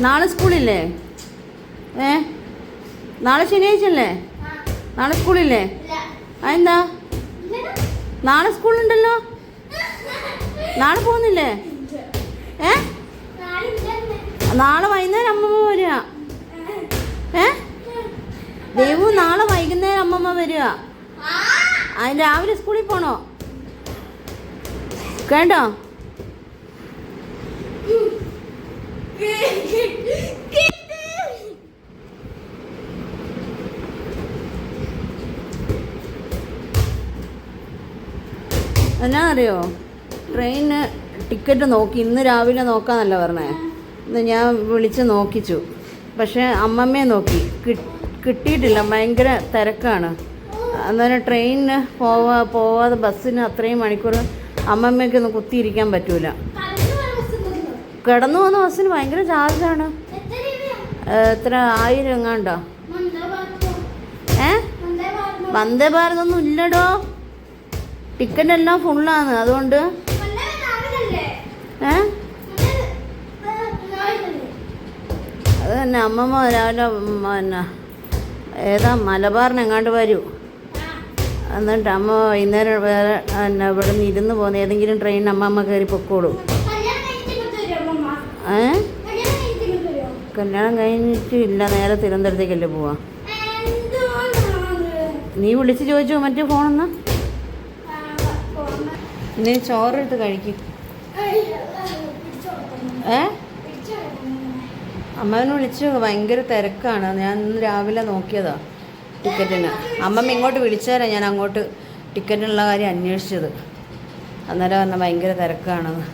നാളെ സ്കൂളില്ലേ? ഏ? നാളെ ശനിയാഴ്ച അല്ലേ നാളെ സ്കൂളില്ലേ? അതെന്താ? നാളെ സ്കൂളുണ്ടല്ലോ? നാളെ പോകുന്നില്ലേ? ഏ? നാളെ വൈകുന്നേരം അമ്മമ്മ വരിക. ഏ? ദേവു നാളെ വൈകുന്നേരം അമ്മമ്മ വരിക. അതിന് രാവിലെ സ്കൂളിൽ പോണോ? കേട്ടോ? എന്നാന്നറിയോ? ട്രെയിന് ടിക്കറ്റ് നോക്കി ഇന്ന് രാവിലെ നോക്കാന്നല്ല പറഞ്ഞേ. ഇന്ന് ഞാൻ വിളിച്ച് നോക്കിച്ചു. പക്ഷേ അമ്മമ്മയെ നോക്കി. കിട്ടിയിട്ടില്ല. ഭയങ്കര തിരക്കാണ്. അന്നേരം ട്രെയിനിന് പോവാ പോവാതെ ബസ്സിന് അത്രയും മണിക്കൂർ അമ്മമ്മയ്ക്കൊന്നും കുത്തിയിരിക്കാൻ പറ്റൂല. കിടന്നു പോകുന്ന ബസ്സിന് ഭയങ്കര ചാർജാണ്. എത്ര? ആയിരം എങ്ങാണ്ടോ. ഏ വന്ദേ ഭാരതൊന്നും ഇല്ലടോ. ടിക്കറ്റ് എല്ലാം ഫുള്ളാണ് അതുകൊണ്ട്? ഏ? അത് തന്നെ അമ്മമ്മ രാവിലെ പിന്നെ ഏതാ മലബാറിന് എങ്ങാണ്ട് വരൂ. എന്നിട്ട് അമ്മ വൈകുന്നേരം വേറെ പിന്നെ ഇവിടെ നിന്ന് ഇരുന്ന് പോകുന്ന ഏതെങ്കിലും ട്രെയിൻ അമ്മമ്മ കയറി പൊക്കോളൂ. ഏ? കല്യാണം കഴിഞ്ഞിട്ട് ഇല്ല നേരെ തിരുവനന്തപുരത്തേക്കല്ലേ പോവാ? നീ വിളിച്ച് ചോദിച്ചോ മറ്റേ ഫോണെന്നാ? നീ ചോറെടുത്ത് കഴിക്കും. ഏ? അമ്മേനെ വിളിച്ചു ഭയങ്കര തിരക്കാണ്. ഞാൻ ഇന്ന് രാവിലെ നോക്കിയതാ ടിക്കറ്റിന്. അമ്മമ്മ ഇങ്ങോട്ട് വിളിച്ചാരാ ഞാൻ അങ്ങോട്ട് ടിക്കറ്റിനുള്ള കാര്യം അന്വേഷിച്ചത്. അന്നേരം പറഞ്ഞ ഭയങ്കര തിരക്കാണെന്ന്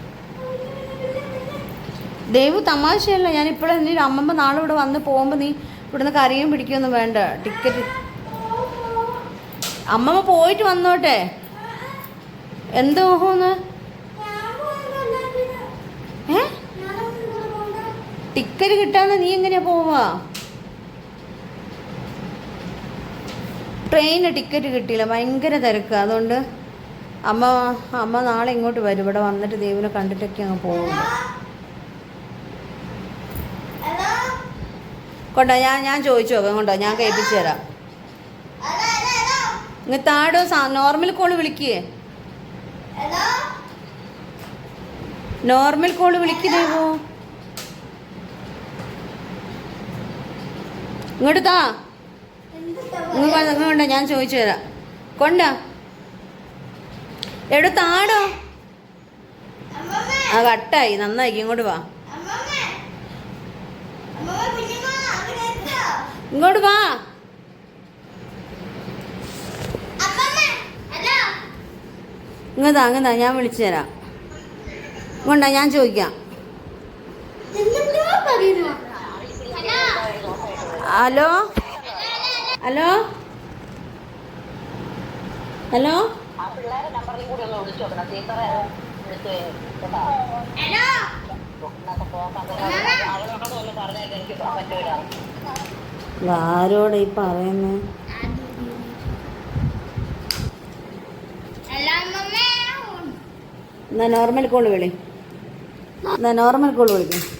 ദൈവ് തമാശയല്ല. ഞാൻ ഇപ്പോഴും നീ അമ്മമ്മ നാളെ ഇവിടെ വന്ന് പോകുമ്പോൾ നീ ഇവിടുന്ന് കറിയും പിടിക്കുകയൊന്നും വേണ്ട. ടിക്കറ്റ് അമ്മമ്മ പോയിട്ട് വന്നോട്ടെ. എന്തോ ഓഹോന്ന് ഏ? ടിക്കറ്റ് കിട്ടാന്ന് നീ എങ്ങനെയാ പോവാ? ട്രെയിന് ടിക്കറ്റ് കിട്ടിയില്ല. ഭയങ്കര തിരക്ക്. അതുകൊണ്ട് അമ്മ അമ്മ നാളെ ഇങ്ങോട്ട് വരും. ഇവിടെ വന്നിട്ട് ദേവിനെ കണ്ടിട്ടൊക്കെ അങ്ങ് പോകും കൊണ്ടോ ഞാൻ ഞാൻ ചോദിച്ചു നോക്കാം. കൊണ്ടോ ഞാൻ കേൾപ്പിച്ചു തരാം. ഇങ്ങ് താടോ നോർമൽ കോൾ വിളിക്കേ. നോർമൽ കോൾ വിളിക്കുന്നേവോ ഇങ്ങോട്ട് താ. ഇങ്ങ് കൊ- ഇങ്ങ് കൊണ്ടോ ഞാൻ ചോദിച്ചു തരാം. കൊണ്ട? എവിടെ താടോ. ആ കട്ടായി. നന്നായി ഇങ്ങോട്ട് വാ. ഇങ്ങോട്ട് വാ. ഇങ്ങതാ ഇങ്ങതാ ഞാൻ വിളിച്ചു തരാം. ഇങ്ങോട്ടാ ഞാൻ ചോദിക്കാം. ഹലോ? ഹലോ? ഹലോ? ആരോടെ ഈ നമ്പറിൽ കൂടി ഒന്ന് വിളിച്ചു നോക്കണം ടീച്ചറെ വിളിച്ചു കേട്ടോ എന്നൊക്കെ പോകാൻ അവളോടൊക്കെ ഒന്ന് പറഞ്ഞാൽ എനിക്ക് പറ്റൂല ആരോട് ഈ പറയുന്നത് എന്നാ നോർമൽ കോൾ വിളി. എന്നാ നോർമൽ കോൾ വിളിക്കും.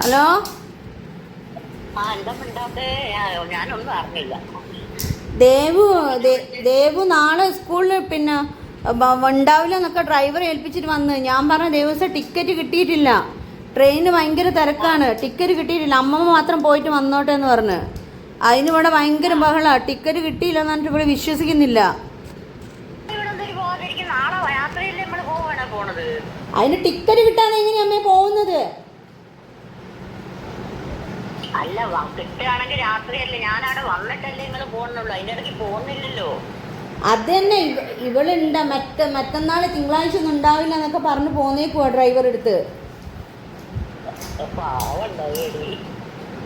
ഹലോ? ആ എന്താ മിണ്ടാത്തെ? ഞാൻ- ഞാനൊന്നും അറിഞ്ഞില്ല. ദേവു ദേവു നാളെ സ്കൂളിൽ പിന്നെ ഉണ്ടാവില്ല എന്നൊക്കെ ഡ്രൈവറെ ഏൽപ്പിച്ചിട്ട് വന്ന്. ഞാൻ പറഞ്ഞ ദേവസ്വം ടിക്കറ്റ് കിട്ടിയിട്ടില്ല. ട്രെയിന് ഭയങ്കര തിരക്കാണ്. ടിക്കറ്റ് കിട്ടിയിട്ടില്ല. അമ്മമ്മ മാത്രം പോയിട്ട് വന്നോട്ടെ എന്ന് പറഞ്ഞ്. അതിനിവിടെ ഭയങ്കര ബഹളമാണ് ടിക്കറ്റ് കിട്ടിയില്ല എന്ന് പറഞ്ഞിട്ട് ഇവിടെ വിശ്വസിക്കുന്നില്ല. അതിന് ടിക്കറ്റ് കിട്ടാതെ എങ്ങനെയാ അമ്മേ പോകുന്നത് അല്ല കിട്ടുകയാണെങ്കിൽ രാത്രിയല്ലേ? ഞാനവിടെ വന്നിട്ടല്ലേ നിങ്ങൾ പോകുന്നുള്ളൂ. അതിന്റെ ഇടയ്ക്ക് പോകുന്നില്ലല്ലോ. അത് തന്നെ ഇവ- ഇവളുണ്ട. മറ്റ മറ്റന്നാൾ തിങ്കളാഴ്ച ഒന്നും ഉണ്ടാവില്ല എന്നൊക്കെ പറഞ്ഞു പോന്നേക്കുവാ ഡ്രൈവർ എടുത്ത്.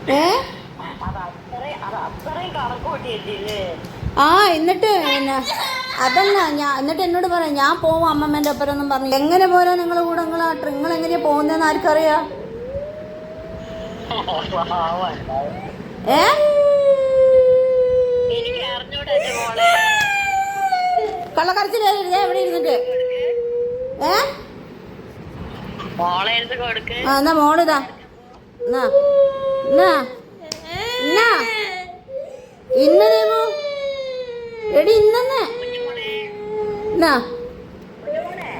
ഏ? ആ എന്നിട്ട് പിന്നെ അതല്ല ഞാൻ എന്നിട്ട് എന്നോട് പറയാം ഞാൻ പോവും അമ്മമ്മേന്റെ ഒപ്പരൊന്നും പറഞ്ഞു. എങ്ങനെ പോരാ നിങ്ങളെ കൂടെ? നിങ്ങൾ നിങ്ങൾ എങ്ങനെയാ പോകുന്നതെന്ന് ആർക്കറിയാം? ഏ? എനിക്ക് അറിഞ്ഞൂടെ എന്റെ മോളെ. കള്ളക്കരച്ചിലേ എവിടെ ഇരുന്നിട്ട്. ഏ? ആ എന്നാ മോളിതാ എന്നാ? എന്നാ? എന്നാ? ഇന്ന് എടി ഇന്നെന്നെ. എന്നാ കുഞ്ഞുമോളെ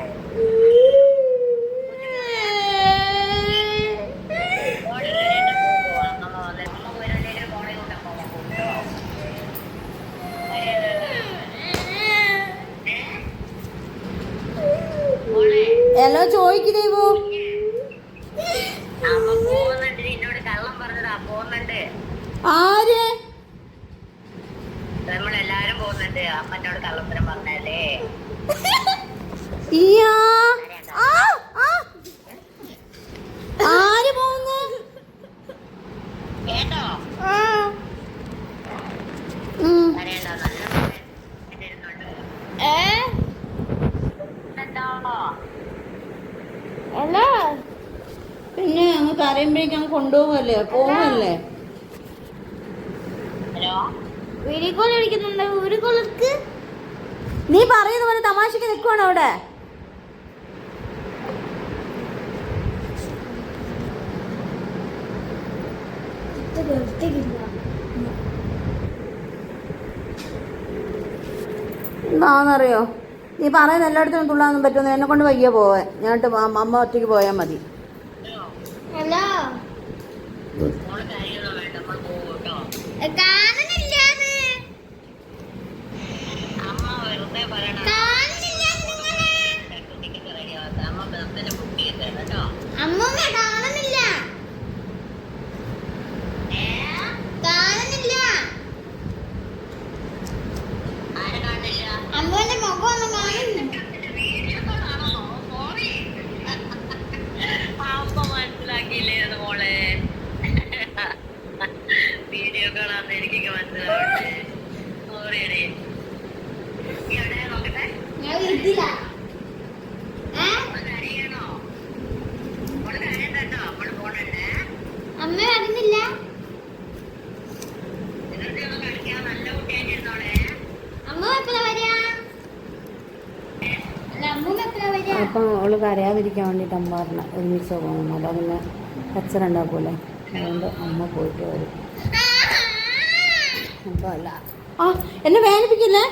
മോളെ എന്റെ പോവാ അമ്മ വന്നേ അമ്മ പോയില്ലെങ്കിൽ മോളെ കൊണ്ട് പോവാം കേട്ടോ മോളെ ചോദിക്കുന്നേ ചോദിക്ക് ദൈവു. കള്ളം ആര്? നമ്മളെല്ലാരും പോകുന്നുണ്ട്. അമ്മ എന്നോട് കള്ളത്തരം പറഞ്ഞല്ലേ ഇയ്യാ. ആ, ആ. ആര് പോകുന്നു കേട്ടോ ഉം. അറിയണ്ട നല്ല ഇരുന്നുണ്ട് എന്താ ഹലോ പിന്നെ അങ്ങ് കരയുമ്പോഴേക്കും അങ്ങ് കൊണ്ടുപോകല്ലേ പോവല്ലേ ഹലോ? വീഡിയോ കോൾ വിളിക്കുന്നുണ്ട് വീഡിയോ കോൾക്ക് നീ പറയുന്ന പോലെ തമാശക്ക് നിൽക്കുവാണ് അവിടെ? എന്താണെന്നറിയോ? നീ പറയുന്ന എല്ലായിടത്തും തുള്ളാനൊന്നും പറ്റുമെന്ന് എന്നെ കൊണ്ട് വയ്യ പോവാൻ. ഞാനിട്ട് അമ്മ അമ്മ ഒറ്റയ്ക്ക് പോയാൽ മതി. ഹലോ മോൾ കാര്യമൊന്നും വേണ്ട നമ്മൾ പോകും കേട്ടോ കാണുന്നില്ലാന്ന് അമ്മ വെറുതെ പറയണ കാണുന്നില്ലാന്ന് നിങ്ങളെ ടിക്കറ്റ് റെഡിയാവാത്ത അമ്മ ബസ്സിന് ബുക്ക് ചെയ്തേണ് കേട്ടോ അമ്മൂമ്മ കാണുന്നില്ല കാണുന്നില്ല ആരെ കാണില്ല അമ്മൂന്റെ മുഖം ഒന്നും കാണുന്നില്ല വീഡിയോ കാണാമോ സോറി അമ്മ മനസ്സിലാക്കിയില്ലേ അത് മോളെ വീഡിയോ കാണാന്ന് എനിക്കൊക്കെ മനസ്സിലാവട്ടെ സോറി എടേ നീ എവിടെയാ നോക്കട്ടെ ഞാൻ വീട്ടിലാ ഏ മോൾ കരയണോ മോൾ കരയണ്ട കേട്ടോ നമ്മൾ പോണല്ലേ അമ്മ വരുന്നില്ല എന്നിട്ട് ഒന്ന് കളിക്കാൻ നല്ല കുട്ടിയായിട്ടിരുന്നോളെ അമ്മ എപ്പോഴാ വരിക അല്ല അമ്മൂമ്മ എപ്പോഴാ വരിക അപ്പം അവൾ കരയാതിരിക്കാൻ വേണ്ടിയിട്ട് അമ്മ പറഞ്ഞ ഒരുമിച്ച് പോകണം അതാ പിന്നെ കച്ചറ ഉണ്ടാക്കൂലേ അതുകൊണ്ട് അമ്മ പോയിട്ട് വരും. അപ്പോൾ അല്ല. ആ എന്നെ വേദനിപ്പിക്കില്ലേ?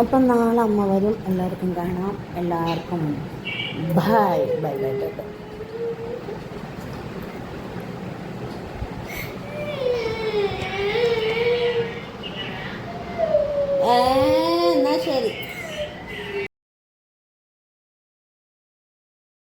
അപ്പം നാളെ അമ്മ വരും. എല്ലാവർക്കും കാണാം. എല്ലാവർക്കും bye bye bye bye bye എന്നാ ശരി.